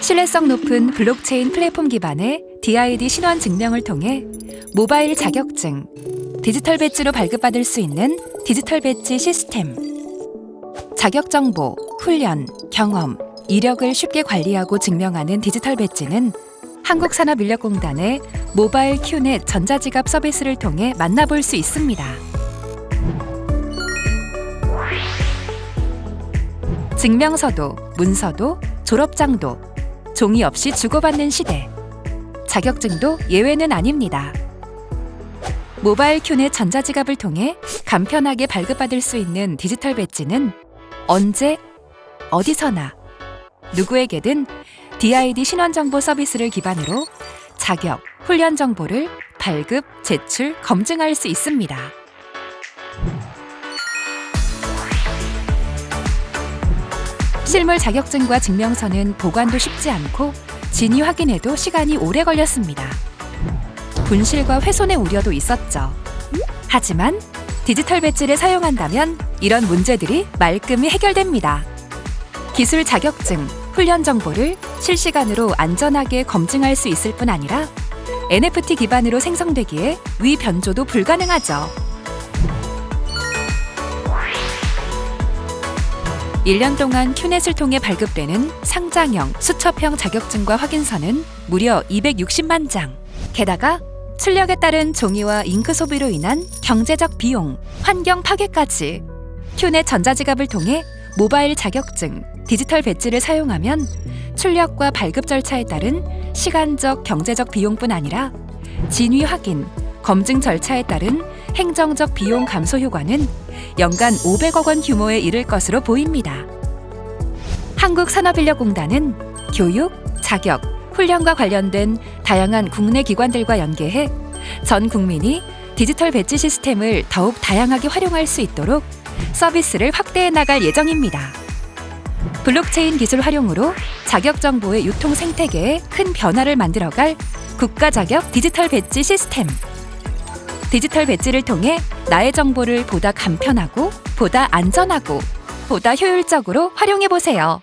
신뢰성 높은 블록체인 플랫폼 기반의 DID 신원 증명을 통해 모바일 자격증, 디지털 배지로 발급받을 수 있는 디지털 배지 시스템, 자격 정보, 훈련, 경험, 이력을 쉽게 관리하고 증명하는 디지털 배지는 한국산업인력공단의 모바일 큐넷 전자지갑 서비스를 통해 만나볼 수 있습니다. 증명서도, 문서도, 졸업장도 종이 없이 주고받는 시대. 자격증도 예외는 아닙니다. 모바일 큐넷 전자지갑을 통해 간편하게 발급받을 수 있는 디지털 배지는 언제, 어디서나, 누구에게든 DID 신원정보 서비스를 기반으로 자격, 훈련 정보를 발급, 제출, 검증할 수 있습니다. 실물 자격증과 증명서는 보관도 쉽지 않고 진위 확인에도 시간이 오래 걸렸습니다. 분실과 훼손의 우려도 있었죠. 하지만 디지털 배지를 사용한다면 이런 문제들이 말끔히 해결됩니다. 기술 자격증, 훈련 정보를 실시간으로 안전하게 검증할 수 있을 뿐 아니라 NFT 기반으로 생성되기에 위 변조도 불가능하죠. 1년 동안 큐넷을 통해 발급되는 상장형, 수첩형 자격증과 확인서는 무려 260만 장. 게다가 출력에 따른 종이와 잉크 소비로 인한 경제적 비용, 환경 파괴까지 큐넷 전자지갑을 통해 모바일 자격증, 디지털 배지를 사용하면 출력과 발급 절차에 따른 시간적, 경제적 비용뿐 아니라 진위 확인, 검증 절차에 따른 행정적 비용 감소 효과는 연간 500억 원 규모에 이를 것으로 보입니다. 한국산업인력공단은 교육, 자격, 훈련과 관련된 다양한 국내 기관들과 연계해 전 국민이 디지털 배지 시스템을 더욱 다양하게 활용할 수 있도록 서비스를 확대해 나갈 예정입니다. 블록체인 기술 활용으로 자격 정보의 유통 생태계에 큰 변화를 만들어갈 국가 자격 디지털 배지 시스템. 디지털 배지를 통해 나의 정보를 보다 간편하고 보다 안전하고 보다 효율적으로 활용해 보세요.